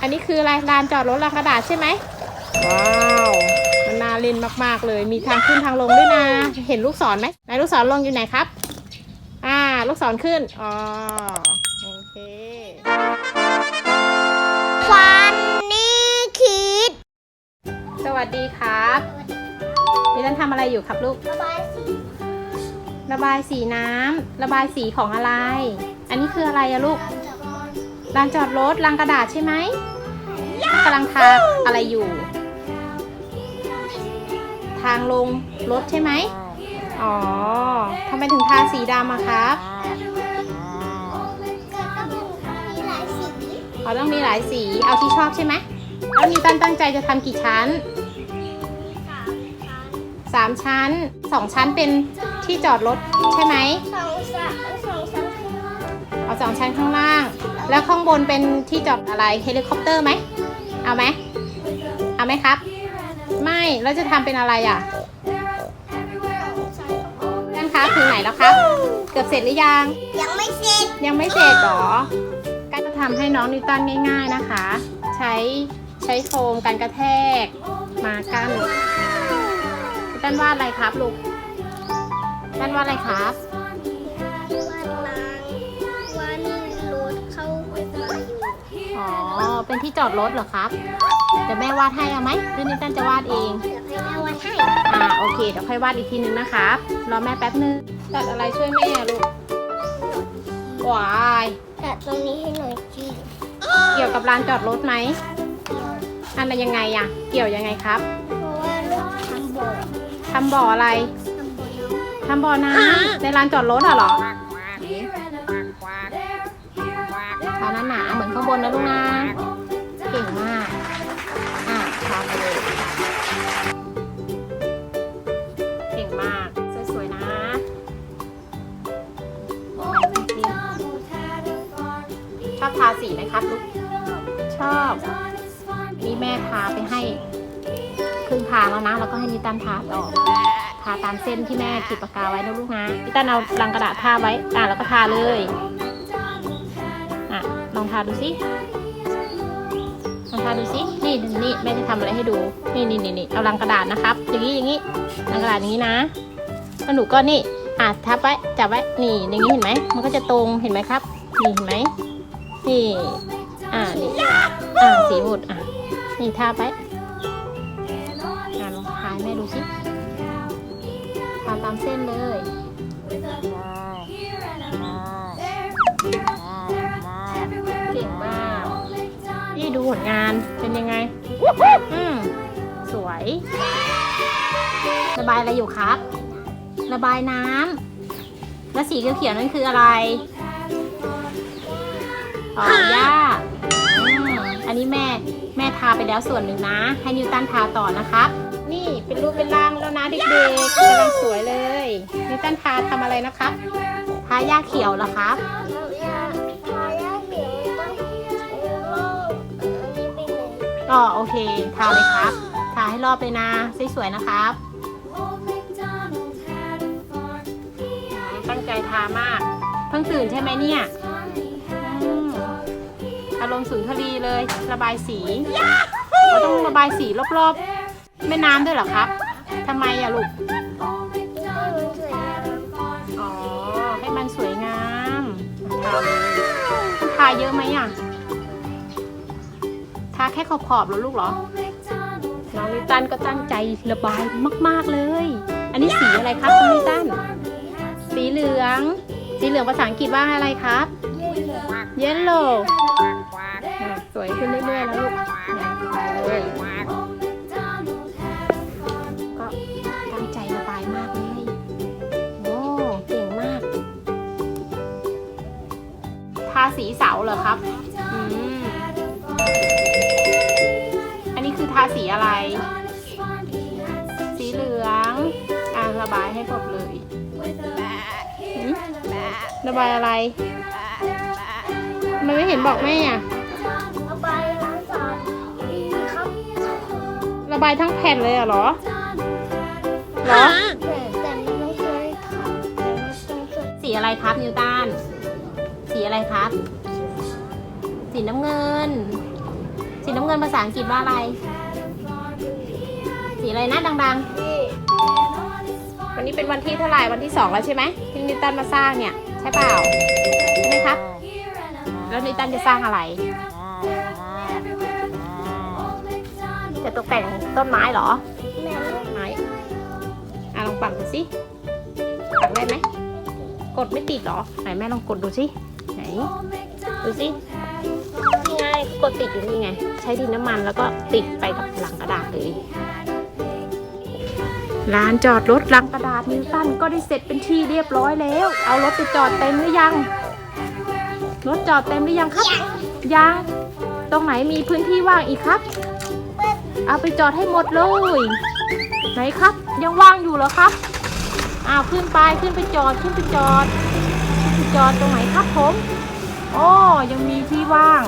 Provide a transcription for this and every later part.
อันนี้คืออะไรลานจอดรถลานกระดาษใช่ไหมว้าวมันน่าเล่นมากๆเลย มีทางขึ้นทางลงด้วยนะ เห็นลูกศรไหมไหนลูกศรลงอยู่ไหนครับ อ่า ลูกศรขึ้น อ๋อ โอเคฟันนี่คิด สวัสดีครับนี่ท่านทำอะไรอยู่ครับลูก ระบายสี ระบายสีน้ำ ระบายสีของอะไร อันนี้คืออะไรอะลูก ลานจอดรถลานกระดาษใช่ไหมกำลังทาอะไรอยู่ ทางลงรถใช่ไหมอ๋อทำไมถึงทาสีดำอะครับมีหลายสีเขาต้องมีหลายสีเอาที่ชอบใช่ไหมแล้วนิวตันตั้งใจจะทำกี่ชั้นสามชั้นสามชั้นสองชั้นเป็นที่จอดรถใช่ไหมสองชั้นสองชั้นเอาสองชั้นข้างล่าง แล้วข้างบนเป็นที่จอดอะไรเฮลิคอปเตอร์ไหมเอาไหมเอาไหมครับ ไม่แล้วจะทำเป็นอะไรอะด้านค้าถึงไหนแล้วครับ เกือบเสร็จหรือยัง ยังไม่เสร็จยังไม่เสร็จหรอก็จะทำให้น้องนิวตันง่าย ๆนะคะ ใช้ใช้โฟมกันกระแทกมากั้นนิวตันวาดอะไรครับลูกตันวาดอะไรครับ เป็นที่จอดรถเหรอครับเดี๋ยวแม่วาดให้เอาไหมหรือนิวตันจะวาดเองเดี๋ยวให้แม่วันให้อ่าโอเคเดี๋ยวค่อยวาดอีกทีนึงนะครับรอแม่แป๊บนึงตัดอะไรช่วยแม่ลูกวายแต่ตรงนี้ให้หน่อยจีเกี่ยวกับลานจอดรถไหมอันนั้นยังไงอะเกี่ยวยังไงครับเพราะว่าลูกทำบ่อทำบ่ออะไรทำบ่อน้ทำบ่อน้ำในลานจอดรถอะเหรอทาหนาๆเหมือนข้างบนนะลูกนะ เก่งมาก อะทาเลย เก่งมากสวยๆนะชอบทาสีไหมครับลูก ชอบ นี่แม่ทาไปให้ครึ่งทางแล้วนะ แล้วก็ให้นิตันทาต่อ ทาตามเส้นที่แม่ขีดปากกาไว้นะลูกนะนิตันเอาลังกระดาษทาไว้อะแล้วก็ทาเลย อะ ลองทาดูสิ ทาดูสินี่นี่แม่จะทำอะไรให้ดู นี่นี่นี่เอาลังกระดาษนะครับ อย่างนี้อย่างนี้ลังกระดาษอย่างนี้นะแล้วหนูก็นี่อะทับไว้จับไว้นี่อย่างนี้เห็นไหมมันก็จะตรงเห็นไหมครับนี่เห็นไหมนี่อ่านี่อ่าสีหมดอะนี่ทาไปอ่าลองทาให้แม่ดูสิทาตามเส้นเลยเนี่ดูผลงานเป็นยังไง อืมสวย ระบายอะไรอยู่ครับ ระบายน้ำแล้วสีเขียวๆนั่นคืออะไรอ๋อหญ้าอืมอันนี้แม่แม่ทาไปแล้วส่วนหนึ่งนะ ให้นิวตันทาต่อนะครับ นี่เป็นรูปเป็นร่างแล้วนะเด็กๆกำลังสวยเลยนิวตันทาทำอะไรนะครับทาหญ้าเขียวเหรอครับ ก็โอเค ทาเลยครับ ทาให้รอบเลยนะ สวยๆนะครับ ตั้งใจทามาก เพิ่งตื่นใช่ไหมเนี่ยอารมณ์สุนทรีเลย ระบายสีเราต้องระบายสีรอบๆ แม่น้ำด้วยเหรอครับทำไมอะลูกให้มันสวยงามอ๋อ ให้มันสวยงามทาเยทาเยอะไหมอะาแค่ขอบๆเหรอลูกเหรอ น้องนิตันก็ตั้งใจระบายมากๆเลย อันนี้สีอะไรครับน้องนิตัน สีเหลือง สีเหลืองภาษาอังกฤษว่าอะไรครับ เยลโล่สวยขึ้นเรื่อยๆแล้วลูกเลยก็ตั้งใจระบายมากเลยโอ้เก่งมาก ทาสีเสาเหรอครับ อืม ทาสีอะไร สีเหลืองอ่าระบายให้หมดเลยหืมระบายอะไรมันไม่เห็นบอกแม่อะระบายน้ำสาดครับระบายทั้งแผ่นเลยอะเหรอเหรอแต่แต่ไม่ต้องช่วยทำแต่ไม่ต้องช่วยสีอะไรครับนิวตันสีอะไรครับ สีน้ำเงินเงินภาษาอังกฤษว่าอะไรสี อะไรนะดังนี่ๆวันนี้เป็นวันที่เท่าไหร่วันที่สองแล้วใช่ไหมที่นิตันมาสร้างเนี่ยใช่เปล่าใช่ไหมครับ แล้วนิตันจะสร้างอะไร จะตกแต่งต้นไม้เหรอแม่ไม้อะลองปั่นดูสิปั่นได้ไหมกดไม่ติดเหรอ ไหนแม่ลองกดดูสิไหนดูสินี่ไงกดติดอยู่นี่ไง ใช้ดินน้ำมันแล้วก็ติดไปกับหลังกระดาษเลย ร้านจอดรถหลังกระดาษนิวตันก็ได้เสร็จเป็นที่เรียบร้อยแล้ว เอารถไปจอดเต็มหรือยัง รถจอดเต็มหรือยังครับ ยัง ตรงไหนมีพื้นที่ว่างอีกครับ เอาไปจอดให้หมดเลย ไหนครับ ยังว่างอยู่เหรอครับ อ้าวขึ้นไปขึ้นไปจอดขึ้นไปจอดขึ้นไปจอดตรงไหนครับผมโอ้ยังมีที่ว่าง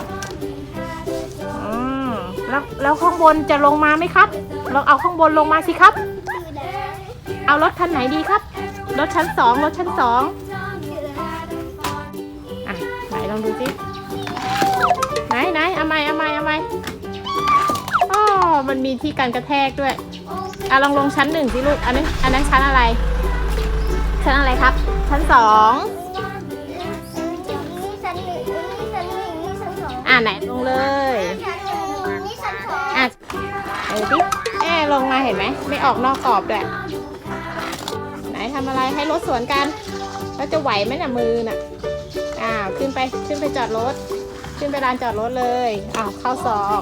อืมแล้วแล้วข้างบนจะลงมาไหมครับ เราเอาข้างบนลงมาสิครับ เอารถคันไหนดีครับ รถชั้นสองรถชั้นสองอะไหนลองดูสิไหนไหนเอาไหมเอาไหมเอาไหมอ๋อมันมีที่กันกระแทกด้วยอะลองลงชั้นหนึ่งสิลูก อันนั้นอันนั้นชั้นอะไร ชั้นอะไรครับ ชั้นสองนี่ชั้นหนึ่งนี่ชั้นหนึ่งนี่ชั้นสองอะไหนลงเลยชั้นหนึ่งนี่ชั้นสองอะเอาดิแอบลงมาเห็นไหม ไม่ออกนอกกรอบด้วยไหน ทำอะไรให้รถสวนกันแล้วจะไหวไหมน่ะมือน่ะอ่าขึ้นไปขึ้นไปจอดรถ ขึ้นไปลานจอดรถเลยอ้าวเข้าซอง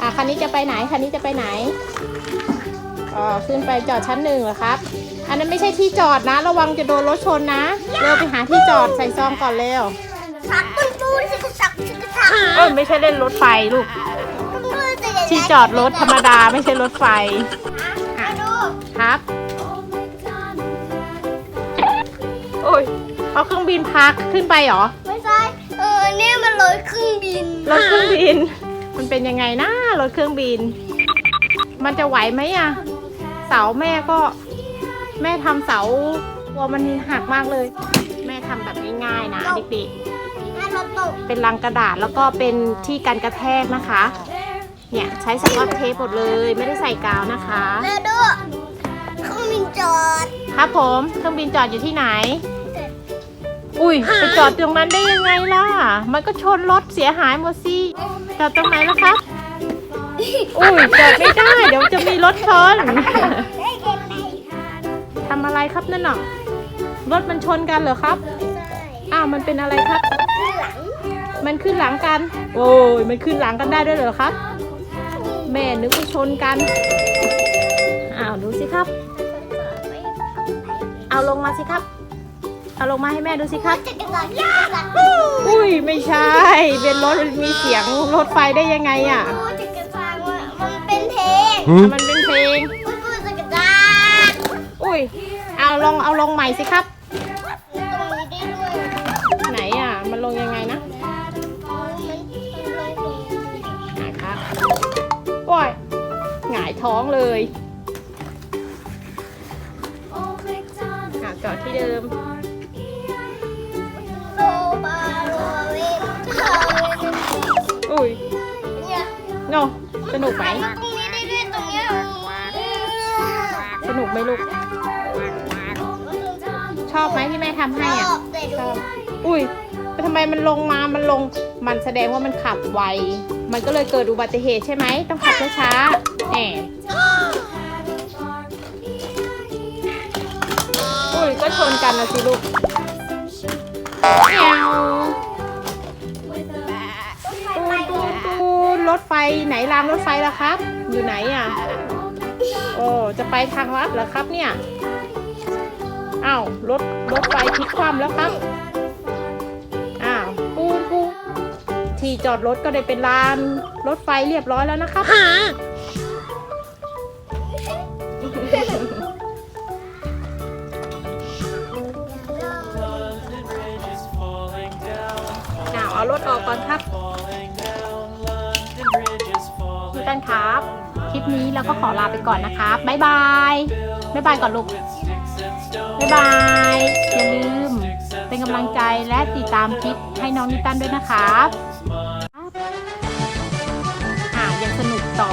อะคันนี้จะไปไหนคันนี้จะไปไหนอ๋อขึ้นไปจอดชั้นหนึ่งเหรอครับ อันนั้นไม่ใช่ที่จอดนะ ระวังจะโดนรถชนนะเร็วไปหาที่จอดใส่ซองก่อนเร็วสักปุ้นปุ้นสิกสักสิกสักเออไม่ใช่เล่นรถไฟลูกที่จอดรถธรรมดาไม่ใช่รถไฟมาดูครับ โอ้ยเอาเครื่องบินพักขึ้นไปเหรอไม่ใช่ เออเนี่ยมันรถเครื่องบินรถเครื่องบิน มันเป็นยังไงนะรถเครื่องบิน มันจะไหวไหมอะเสาแม่ก็ แม่ทำเสากลัวมันหักมากเลย แม่ทำแบบง่ายๆนะเด็กแม่รถตกๆเป็นลังกระดาษแล้วก็เป็นที่กันกระแทกนะคะ เนี่ยใช้สกอตเทปหมดเลยไม่ได้ใส่กาวนะคะแม่ดูเครื่องบินจอด ครับผมเครื่องบินจอดอยู่ที่ไหน อุ้ยไปจอดตรงนั้นได้ยังไงล่ะ มันก็ชนรถเสียหายหมดสิจอดตรงไหนล่ะครับอุ้ยจอดไม่ได้ เดี๋ยวจะมีรถชนทำอะไรครับนั่นน่ะรถมันชนกันเหรอครับอ้าวมันเป็นอะไรครับ มันขึ้นหลังกัน โอ้ยมันขึ้นหลังกันได้ด้วยเหรอครับ แม่นึกว่าชนกันอ้าวดูสิครับ เอาลงมาสิครับ เอาลงมาให้แม่ดูสิครับ จักรยานจักรยานอุ้ยไม่ใช่ เป็นรถมีเสียงรถไฟได้ยังไงอะดูจักรยานว่ามันเป็นเพลงอะมันเป็นเพลงมันดูจักรยานอุ้ย เอาลงเอาลงใหม่สิครับ ตรงนี้ได้ด้วยไหนอะ มันลงยังไงนะมันมันลงตรงนี้อะครับโอ้ยหงายท้องเลยอะจอดที่เดิมโล โนสนุกไหม ตรงนี้ได้ด้วยตรงเนี้ยสนุกไหมลูก ชอบไหมที่แม่ทำให้ชอะ อบแต่ชดูอบอุ้ยแต่ทำไมมันลงมา มันลง มันแสดงว่ามันขับไว มันก็เลยเกิดอุบัติเหตุใช่ไหม ต้องขับช้าๆแหมอุ้ย ก็ชนกันนะสิลูกแมว ถไฟไหนรางรถไฟล่ะครับ อยู่ไหนอะ โอ้จะไปทางลัดเหรอครับเนี่ยอ้าวรถรถไฟพลิกคว่ำแล้วครับอ้าวปูนปูนที่จอดรถก็ได้เป็นลานรถไฟเรียบร้อยแล้วนะครับ เราก็ขอลาไปก่อนนะคะบ๊ายบายบ๊ายบายก่อนลูกบ๊ายบายอย่าลืม เป็นกำลังใจและติดตามคลิปให้น้องนิตันด้วยนะครับอ้าวต่อ